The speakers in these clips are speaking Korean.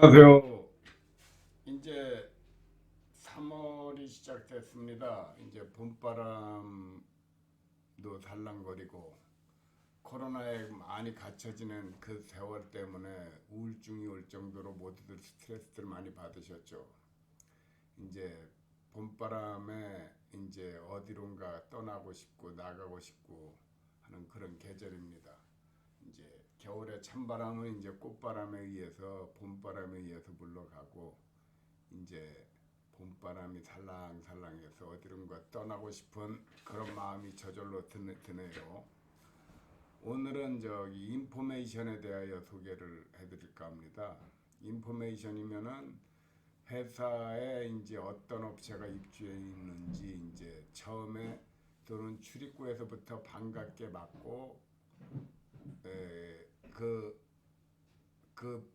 안녕하세요. 이제 3월이 시작됐습니다. 이제 봄바람도 살랑거리고 코로나에 많이 갇혀지는 그 세월 때문에 우울증이 올 정도로 모두들 스트레스를 많이 받으셨죠. 이제 봄바람에 이제 어디론가 떠나고 싶고 나가고 싶고 하는 그런 계절입니다. 겨울에 찬바람은 이제 꽃바람에 의해서 봄바람에 의해서 물러가고 이제 봄바람이 살랑살랑해서 어디론가 떠나고 싶은 그런 마음이 저절로 드네, 드네요. 오늘은 저기 인포메이션에 대하여 소개를 해드릴까 합니다. 인포메이션이면은 회사에 이제 어떤 업체가 입주해 있는지 이제 처음에 또는 출입구에서부터 반갑게 맞고 에, 그, 그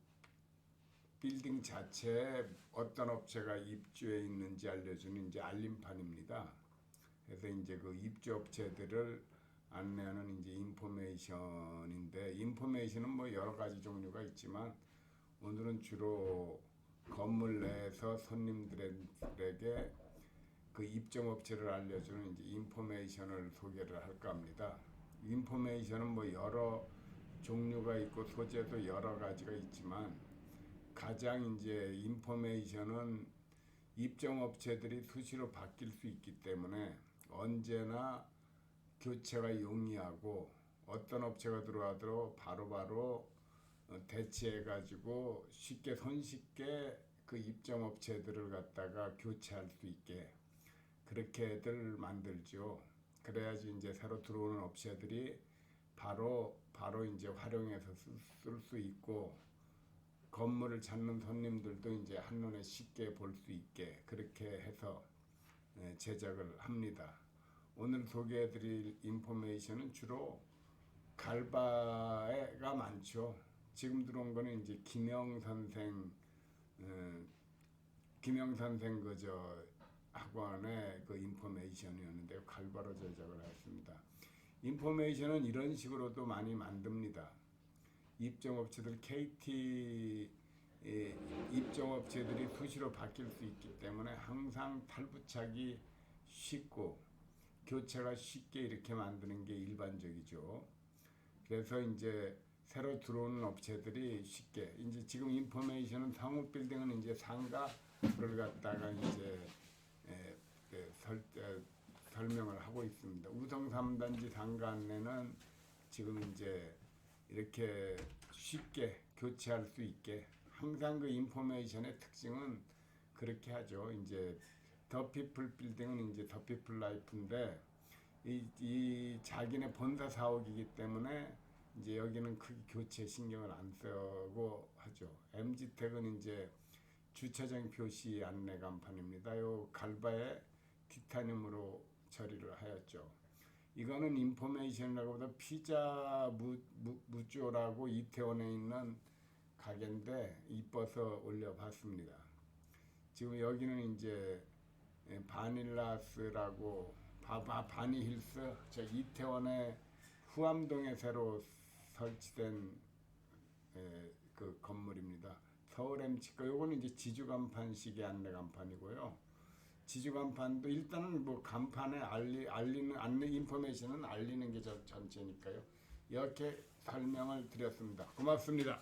빌딩 자체에 어떤 업체가 입주해 있는지 알려주는 이제 알림판입니다. 그래서 이제 그 입주 업체들을 안내하는 이제 인포메이션인데 인포메이션은 뭐 여러 가지 종류가 있지만 오늘은 주로 건물 내에서 손님들에게 그 입점 업체를 알려주는 이제 인포메이션을 소개를 할까 합니다. 인포메이션은 뭐 여러 종류가 있고 소재도 여러 가지가 있지만 가장 이제 인포메이션은 입점 업체들이 수시로 바뀔 수 있기 때문에 언제나 교체가 용이하고 어떤 업체가 들어와도 바로바로 어, 대체해 가지고 쉽게 손쉽게 그 입점 업체들을 갖다가 교체할 수 있게 그렇게들 만들죠. 그래야지 이제 새로 들어오는 업체들이 바로 바로 이제 활용해서 쓸 수 있고 건물을 찾는 손님들도 이제 한눈에 쉽게 볼 수 있게 그렇게 해서 예, 제작을 합니다. 오늘 소개해드릴 인포메이션은 주로 갈바가 많죠. 지금 들어온 거는 이제 김영 선생, 어, 김영 선생 그저 학원의 그 인포메이션이었는데 갈바로 제작을 했습니다. 인포메이션은 이런 식으로도 많이 만듭니다. 입점업체들 KT 예, 입점업체들이 수시로 바뀔 수 있기 때문에 항상 탈부착이 쉽고 교체가 쉽게 이렇게 만드는 게 일반적이죠. 그래서 이제 새로 들어오는 업체들이 쉽게 이제 지금 인포메이션은 상업 빌딩은 이제 상가를 갖다가 이제 설명을 하고 있습니다. 우성 3단지 상가 안내는 지금 이제 이렇게 쉽게 교체할 수 있게 항상 그 인포메이션의 특징은 그렇게 하죠. 이제 더 피플 빌딩은 이제 더 피플 라이프인데 이, 이 자기네 본사 사옥이기 때문에 이제 여기는 크게 교체 신경을 안 쓰고 하죠. MG택은 이제 주차장 표시 안내 간판입니다. 요 갈바에 티타늄으로 처리를 하였죠. 이거는 인포메이션이라고보다 피자 무, 무, 무조라고 이태원에 있는 가게인데 이뻐서 올려봤습니다. 지금 여기는 이제 예, 바닐라스라고 바바 바니힐스 저 이태원의 후암동에 새로 설치된 에, 그 건물입니다. 서울 엠치가 요거는 이제 지주 간판식의 안내 간판이고요. 지주 간판도 일단은 뭐 간판에 알리 알리는 안내 인포메이션은 알리는 게 저, 전체니까요. 이렇게 설명을 드렸습니다. 고맙습니다.